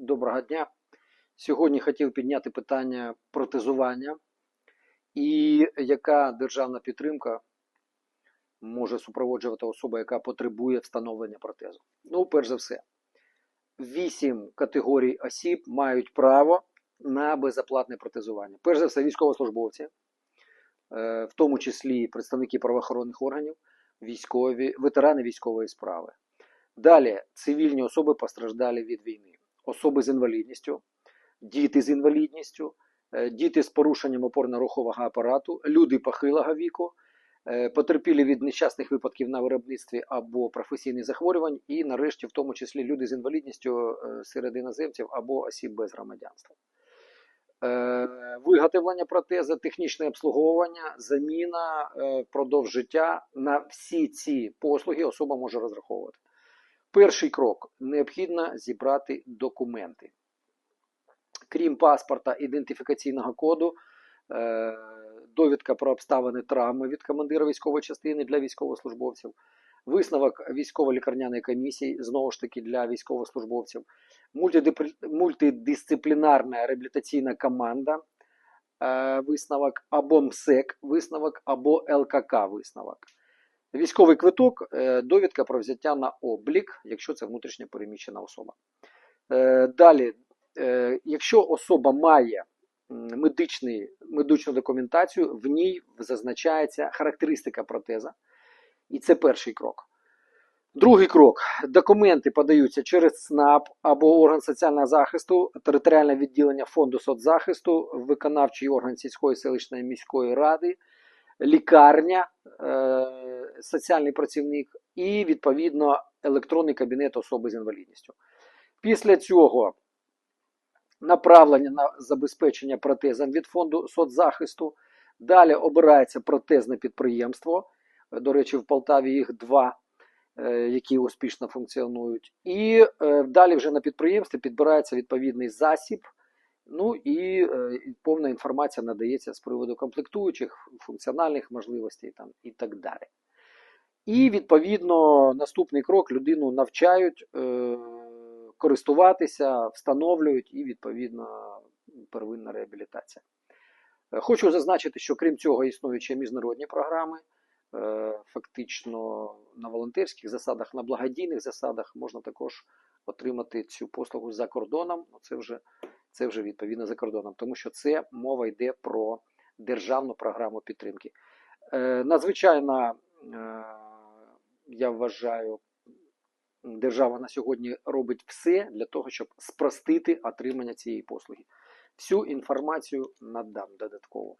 Доброго дня. Сьогодні хотів підняти питання протезування і яка державна підтримка може супроводжувати особу, яка потребує встановлення протезу. Ну, перш за все, вісім категорій осіб мають право на безоплатне протезування. Перш за все, військовослужбовці, е, в тому числі представники правоохоронних органів, військові, ветерани військової справи. Далі цивільні особи постраждалі від війни, особи з інвалідністю, діти з інвалідністю, е, діти з порушенням опорно-рухового апарату, люди похилого віку, е, потерпілі від нещасних випадків на виробництві або професійних захворювань, і нарешті, в тому числі, люди з інвалідністю е, серед іноземців або осіб без громадянства. Виготовлення протези, технічне обслуговування, заміна впродовж життя на всі ці послуги особа може розраховувати. Перший крок необхідно зібрати документи. Крім паспорта, ідентифікаційного коду, е, довідка про обставини травми від командира військової частини для військовослужбовців, висновок військово-лікарняної комісії, знову ж таки для військовослужбовців, мультидисциплінарна реабілітаційна команда, е, висновок або МСЕК висновок, або ЛКК висновок. Військовий квиток, е, довідка про взяття на облік, якщо це внутрішньо переміщена особа. Е, Далі, е, якщо особа має медичний, медичну документацію, в ній зазначається характеристика протеза. І це перший крок. Другий крок. Документи подаються через СНАП або орган соціального захисту, територіальне відділення фонду соцзахисту, виконавчий орган сільської селищної міської ради, лікарня, соціальний працівник і, відповідно, електронний кабінет особи з інвалідністю. Після цього направлення на забезпечення протезом від фонду соцзахисту. Далі обирається протезне підприємство. До речі, в Полтаві їх два, е, які успішно функціонують. І е, далі вже на підприємстві підбирається відповідний засіб. Ну е, і повна інформація надається з приводу комплектуючих, функціональних можливостей там, і так далі. І відповідно наступний крок людину навчають е, користуватися, встановлюють і відповідно первинна реабілітація. Е, Хочу зазначити, що крім цього існують ще міжнародні програми. Е, Фактично на волонтерських засадах, на благодійних засадах можна також отримати цю послугу за кордоном. Ну, Це вже, це вже відповідно за кордоном, тому що це мова йде про державну програму підтримки. Надзвичайно, е, я вважаю, держава на сьогодні робить все для того, щоб спростити отримання цієї послуги. Всю інформацію надам додатково.